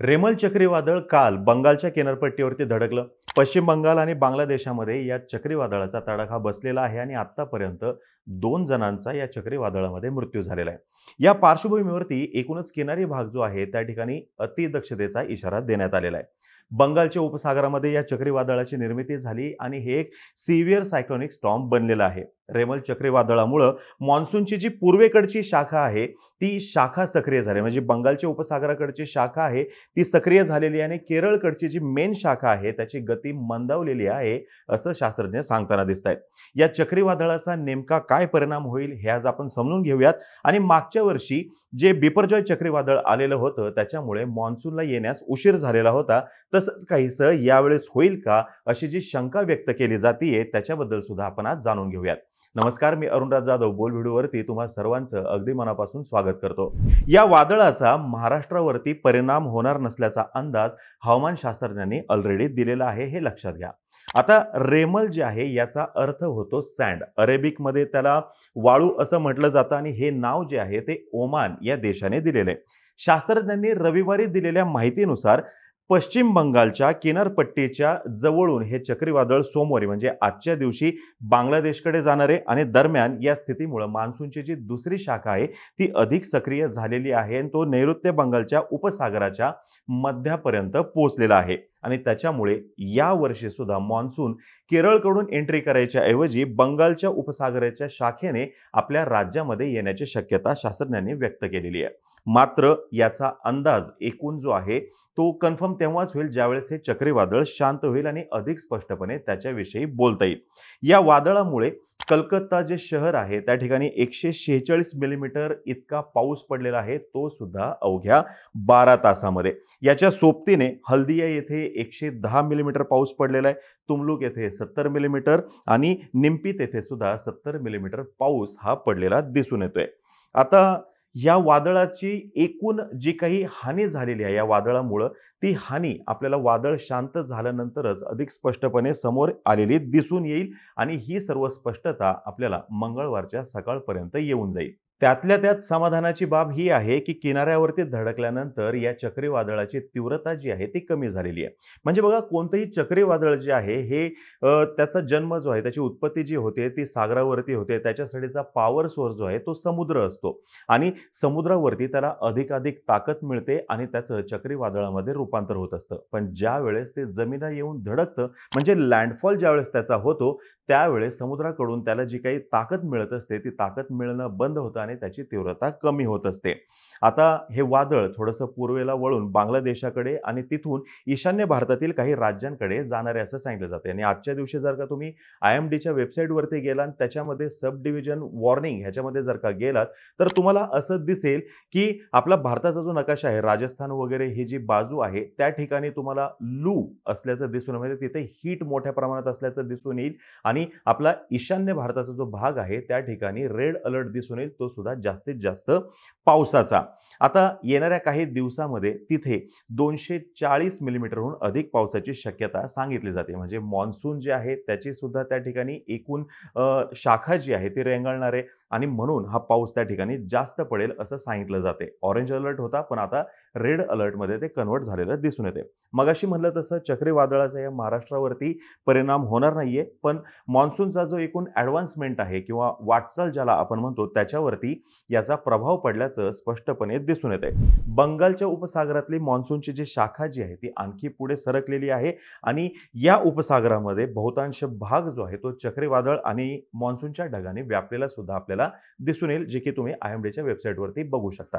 रेमल चक्रीवादळ काल बंगालच्या किनारपट्टीवरती धडकलं. पश्चिम बंगाल आणि बांगलादेशामध्ये या चक्रीवादळाचा तडाखा बसलेला आहे आणि आत्तापर्यंत दोन जणांचा या चक्रीवादळामध्ये मृत्यू झालेला आहे. या पार्श्वभूमीवरती एकूणच किनारी भाग जो आहे त्या ठिकाणी अतिदक्षतेचा इशारा देण्यात आलेला आहे. बंगालच्या उपसागरामध्ये या चक्रीवादळाची निर्मिती झाली आणि हे एक सिव्हिअर सायक्लोनिक स्टॉम बनलेलं आहे. रेमल चक्रीवादळामुळं मान्सूनची जी पूर्वेकडची शाखा आहे ती शाखा सक्रिय झाली म्हणजे बंगालच्या उपसागराकडची शाखा आहे ती सक्रिय झालेली आहे आणि केरळकडची जी मेन शाखा आहे त्याची गती मंदावलेली आहे असं शास्त्रज्ञ सांगताना दिसत आहेत या चक्रीवादळाचा नेमका काय परिणाम होईल हे आज आपण समजून घेऊयात. आणि मागच्या वर्षी जे बिपरजॉय चक्रीवादळ आलेलं होतं त्याच्यामुळे मान्सूनला येण्यास उशीर झालेला होता. तसंच काहीसं यावेळेस होईल का अशी जी शंका व्यक्त केली जातीये त्याच्याबद्दल सुद्धा आपण आज जाणून घेऊयात. नमस्कार मी अरुणराज जाधव. बोल व्हिडिओवरती तुम्हा सर्वांचं अगदी मनापासून स्वागत करतो. या वादळाचा महाराष्ट्रावरती परिणाम होणार नसल्याचा अंदाज हवामान शास्त्रज्ञांनी ऑलरेडी दिलेला आहे हे लक्षात घ्या. आता रेमल जे आहे याचा अर्थ होतो सँड अरेबिकमध्ये त्याला वाळू असं म्हटलं जातं आणि हे नाव जे आहे ते ओमान या देशाने दिलेलं आहे. शास्त्रज्ञांनी रविवारी दिलेल्या माहितीनुसार पश्चिम बंगालच्या किनारपट्टीच्या जवळून हे चक्रीवादळ सोमवारी म्हणजे आजच्या दिवशी बांगलादेशकडे जाणारे आणि दरम्यान या स्थितीमुळं मान्सूनची जी दुसरी शाखा आहे ती अधिक सक्रिय झालेली आहे आणि तो नैऋत्य बंगालच्या उपसागराच्या मध्यापर्यंत पोहोचलेला आहे. आणि त्याच्यामुळे या वर्षीसुद्धा मान्सून केरळकडून एंट्री करायच्या ऐवजी बंगालच्या उपसागराच्या शाखेने आपल्या राज्यामध्ये येण्याची शक्यता शास्त्रज्ञांनी व्यक्त केलेली आहे. मात्र याचा अंदाज एकूण जो आहे तो कन्फर्म तेव्हाच होईल ज्यावेळेस हे चक्रीवादळ शांत होईल आणि अधिक स्पष्टपणे त्याच्याविषयी बोलता येईल. या वादळामुळे कलकत्ता जे शहर आहे त्या ठिकाणी एकशे शेहेचाळीस मिलीमीटर इतका पाऊस पडलेला आहे तो सुद्धा अवघ्या बारा तासामध्ये. याच्या सोबतीने हल्दिया येथे एकशे दहा मिलीमीटर पाऊस पडलेला आहे तुमलुक येथे सत्तर मिलीमीटर आणि निम्पीत येथे सुद्धा सत्तर मिलीमीटर पाऊस हा पडलेला दिसून येतोय. आता या वादळाची एकूण जी काही हानी झालेली आहे या वादळामुळं ती हानी आपल्याला वादळ शांत झाल्यानंतरच अधिक स्पष्टपणे समोर आलेली दिसून येईल आणि ही सर्व स्पष्टता आपल्याला मंगळवारच्या सकाळपर्यंत येऊन जाईल. त्यातल्या त्यात समाधानाची बाब ही आहे की किनाऱ्यावरती धडकल्यानंतर या चक्रीवादळाची तीव्रता जी आहे ती कमी झालेली आहे. म्हणजे बघा कोणतंही चक्रीवादळ जे आहे हे त्याचा जन्म जो आहे त्याची उत्पत्ती जी होते ती सागरावरती होते त्याच्यासाठीचा पॉवर सोर्स जो आहे तो समुद्र असतो. आणि समुद्रावरती त्याला अधिकाधिक ताकद मिळते आणि त्याचं चक्रीवादळामध्ये रूपांतर होत असतं. पण ज्या वेळेस ते जमिना येऊन धडकतं म्हणजे लँडफॉल ज्यावेळेस त्याचा होतो त्यावेळेस समुद्राकडून त्याला जी काही ताकद मिळत असते ती ताकद मिळणं बंद होतं वेगाने त्याची तीव्रता कमी होत असते. आता हे वादळ थोडंसं पूर्वेला वळून बांगलादेशाकडे आणि तिथून ईशान्य भारतातील काही राज्यांकडे जाणारे असं सांगितलं जाते. आणि आजच्या दिवशी जर का तुम्ही आय एम डीच्या वेबसाईटवरती गेला आणि त्याच्यामध्ये सब डिव्हिजन वॉर्निंग ह्याच्यामध्ये जर का गेलात तर तुम्हाला असं दिसेल की आपला भारताचा जो नकाशा आहे राजस्थान वगैरे ही जी बाजू आहे त्या ठिकाणी तुम्हाला लू असल्याचं दिसून म्हणजे तिथे हीट मोठ्या प्रमाणात असल्याचं दिसून येईल. आणि आपला ईशान्य भारताचा जो भाग आहे त्या ठिकाणी रेड अलर्ट दिसून येईल. तो सुद्धा जास्तीत जास्त पावसाचा. आता येणाऱ्या काही दिवसामध्ये तिथे दोनशे चाळीस मिलीमीटरहून अधिक पावसाची शक्यता सांगितली जाते. म्हणजे मान्सून जे आहे त्याची सुद्धा त्या ठिकाणी एकूण शाखा जी आहे ती रेंगाळणारे आहे आणि म्हणून हा पाऊस त्या ठिकाणी जास्त पडेल असं सांगितलं जाते. ऑरेंज अलर्ट होता पण आता रेड अलर्टमध्ये ते कन्वर्ट झालेलं दिसून येते. मगाशी म्हणलं तसं चक्रीवादळाचा या महाराष्ट्रावरती परिणाम होणार नाहीये पण मान्सूनचा जो एकूण ॲडव्हान्समेंट आहे किंवा वाटचाल ज्याला आपण म्हणतो त्याच्यावरती याचा प्रभाव पडल्याचं स्पष्टपणे दिसून येत आहे बंगालच्या उपसागरातली मान्सूनची जी शाखा जी आहे ती आणखी पुढे सरकलेली आहे आणि या उपसागरामध्ये बहुतांश भाग जो आहे तो चक्रीवादळ आणि मान्सूनच्या ढगाने व्यापलेला सुद्धा आपल्याला दिसून येईल जे की तुम्ही आय एम डीच्या वेबसाईटवरती बघू शकता.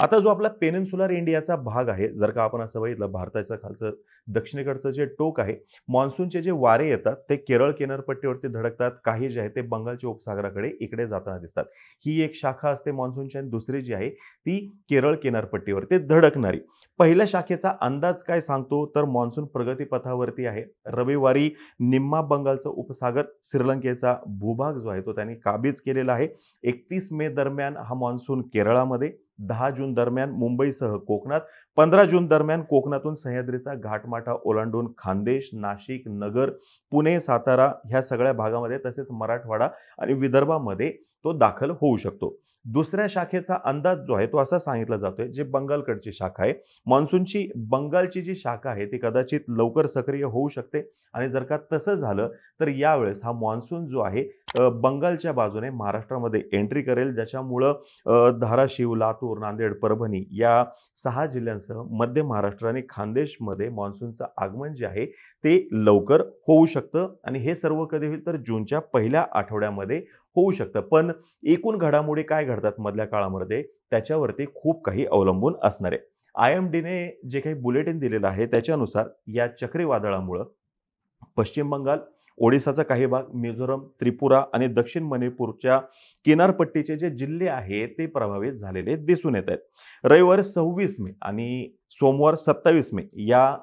आता जो आपला पेनिन्सुलर इंडियाचा भाग आहे जर का आपण असं बघितलं भारताचं खालचं दक्षिणेकडचं जे टोक आहे मान्सूनचे जे वारे येतात ते केरळ किनारपट्टीवरती धडकतात काही जे आहे ते बंगालच्या उपसागराकडे इकडे जाताना दिसतात. ही एक शाखा असते मान्सूनची आणि दुसरी जी आहे ती केरळ किनारपट्टीवर ते धडकणारी. पहिल्या शाखेचा अंदाज काय सांगतो? तर मान्सून प्रगतीपथावरती आहे. रविवारी निम्मा बंगालचा उपसागर श्रीलंकेचा भूभाग जो आहे तो त्यांनी काबीज केलेला आहे. एकतीस मे दरम्यान हा मान्सून केरळामध्ये दहा जून दरम्यान मुंबईसह कोकणात पंधरा जून दरम्यान कोकणातून सह्याद्रीचा घाटमाठा ओलांडून खानदेश नाशिक नगर पुणे सातारा ह्या सगळ्या भागामध्ये तसेच मराठवाडा आणि विदर्भामध्ये तो दाखल होऊ शकतो. दुसऱ्या शाखेचा अंदाज जो आहे तो असा सांगितला जातोय जे बंगालकडची शाखा आहे. मान्सूनची बंगालची जी शाखा आहे ती कदाचित लवकर सक्रिय होऊ शकते. आणि जर का तसं झालं तर यावेळेस हा मान्सून जो आहे बंगालच्या बाजूने महाराष्ट्रामध्ये एंट्री करेल ज्याच्यामुळं धाराशिव लातूर नांदेड परभणी या सहा जिल्ह्यांसह मध्य महाराष्ट्र आणि खानदेशमध्ये मान्सूनचं आगमन जे आहे ते लवकर होऊ शकतं. आणि हे सर्व कधी होईल तर जूनच्या पहिल्या आठवड्यामध्ये होऊ शकतं. पण एकूण घडामोडी काय घडतात मधल्या काळामध्ये? त्याच्यावरती खूप काही अवलंबून असणार आहे. आय एम डीने जे काही बुलेटिन दिलेलं आहे त्याच्यानुसार या चक्रीवादळामुळं पश्चिम बंगाल ओडिसाचा काही भाग मिझोरम त्रिपुरा आणि दक्षिण मणिपूरच्या किनारपट्टीचे जे जिल्हे आहेत ते प्रभावित झालेले दिसून येत आहेत. रविवार सव्वीस मे आणि सोमवार सत्तावीस मे या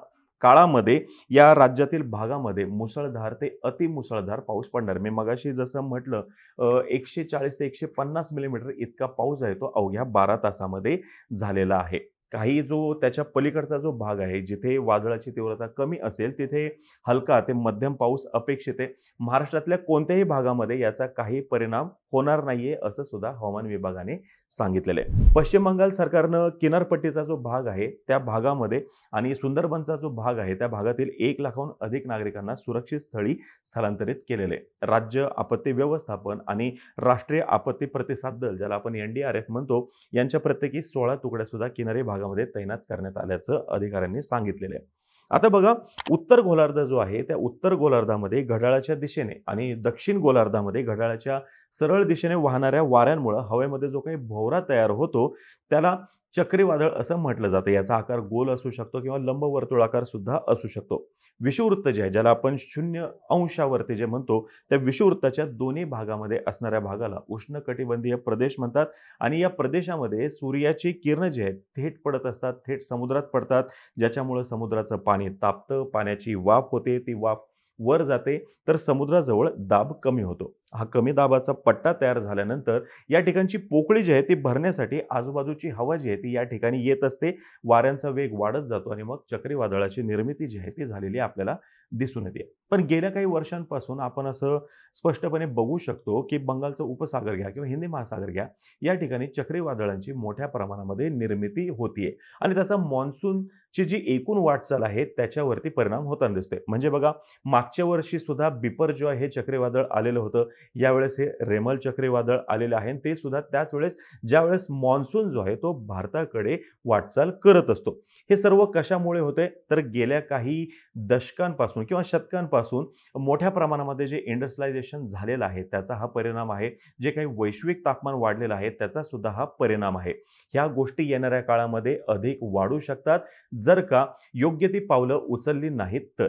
काळामध्ये या राज्यातील भागामध्ये मुसळधार ते अतिमुसळधार पाऊस पडणार. मी मगाशी जसं म्हटलं एकशे चाळीस ते एकशे पन्नास मिलीमीटर इतका पाऊस आहे तो अवघ्या बारा तासामध्ये झालेला आहे. काही जो त्याच्या पलीकडचा जो भाग आहे जिथे वादळाची तीव्रता कमी असेल तिथे हलका ते मध्यम पाऊस अपेक्षित आहे. महाराष्ट्रातल्या कोणत्याही भागामध्ये याचा काही परिणाम होणार नाहीये असं सुद्धा हवामान विभागाने सांगितलेलं आहे. पश्चिम बंगाल सरकारनं किनारपट्टीचा जो भाग आहे त्या भागामध्ये आणि सुंदरबनचा जो भाग आहे त्या भागातील एक लाखाहून अधिक नागरिकांना सुरक्षित स्थळी स्थलांतरित केलेले आहे. राज्य आपत्ती व्यवस्थापन आणि राष्ट्रीय आपत्ती प्रतिसाद दल ज्याला आपण एन डी आर एफ म्हणतो यांच्या प्रत्येकी सोळा तुकड्या सुद्धा किनारी भागामध्ये तैनात करण्यात आल्याचं अधिकाऱ्यांनी सांगितलेलं आहे. आता बघा उत्तर गोलार्ध जो आहे त्या उत्तर गोलार्धामध्ये घड्याळाच्या दिशेने आणि दक्षिण गोलार्धामध्ये घड्याळाच्या सरळ दिशेने वाहणाऱ्या वाऱ्यांमुळं हवेमध्ये जो काही भोवरा तयार होतो त्याला चक्रीवादळ असं म्हटलं जातं. याचा आकार गोल असू शकतो किंवा लंबवर्तुळाकार सुद्धा असू शकतो. विषुवृत्त जे आहे ज्याला आपण शून्य अंशावरती जे म्हणतो त्या विषुवृत्ताच्या दोन्ही भागामध्ये असणाऱ्या भागाला उष्णकटिबंधीय प्रदेश म्हणतात आणि या प्रदेशामध्ये सूर्याची किरणं जी आहेत थेट पडत असतात थेट समुद्रात पडतात ज्याच्यामुळं समुद्राचं पाणी तापतं पाण्याची वाफ होते ती वाफ वर जाते तर समुद्राजवळ दाब कमी होतो. हा कमी दाबाचा पट्टा तयार झाल्यानंतर या ठिकाणची पोकळी जी आहे ती भरण्यासाठी आजूबाजूची हवा जी आहे ती या ठिकाणी येत असते. वाऱ्यांचा वेग वाढत जातो आणि मग चक्रीवादळाची निर्मिती जी आहे ती झालेली आपल्याला दिसून येते. पण गेल्या काही वर्षांपासून आपण असं स्पष्टपणे बघू शकतो की बंगालचं उपसागर घ्या किंवा हिंदी महासागर घ्या या ठिकाणी चक्रीवादळांची मोठ्या प्रमाणामध्ये निर्मिती होतीये. आणि त्याचा मान्सूनची जी एकूण वाटचाल आहे त्याच्यावरती परिणाम होताना दिसतोय. म्हणजे बघा मागच्या वर्षी सुद्धा बिपरजॉय हे चक्रीवादळ आलेलं होतं. यावेळेस हे रेमल चक्रीवादळ आलेलं आहे ते सुद्धा त्याच वेळेस ज्यावेळेस मान्सून जो आहे तो भारताकडे वाटचाल करत असतो. हे सर्व कशामुळे होते? तर गेल्या काही दशकांपासून किंवा शतकांपासून मोठ्या प्रमाणामध्ये जे इंडस्ट्रियलायझेशन झालेलं आहे त्याचा हा परिणाम आहे. जे काही वैश्विक तापमान वाढलेलं आहे त्याचा सुद्धा हा परिणाम आहे. ह्या गोष्टी येणाऱ्या काळामध्ये अधिक वाढू शकतात. जर का योग्य ती पावलं उचलली नाहीत तर.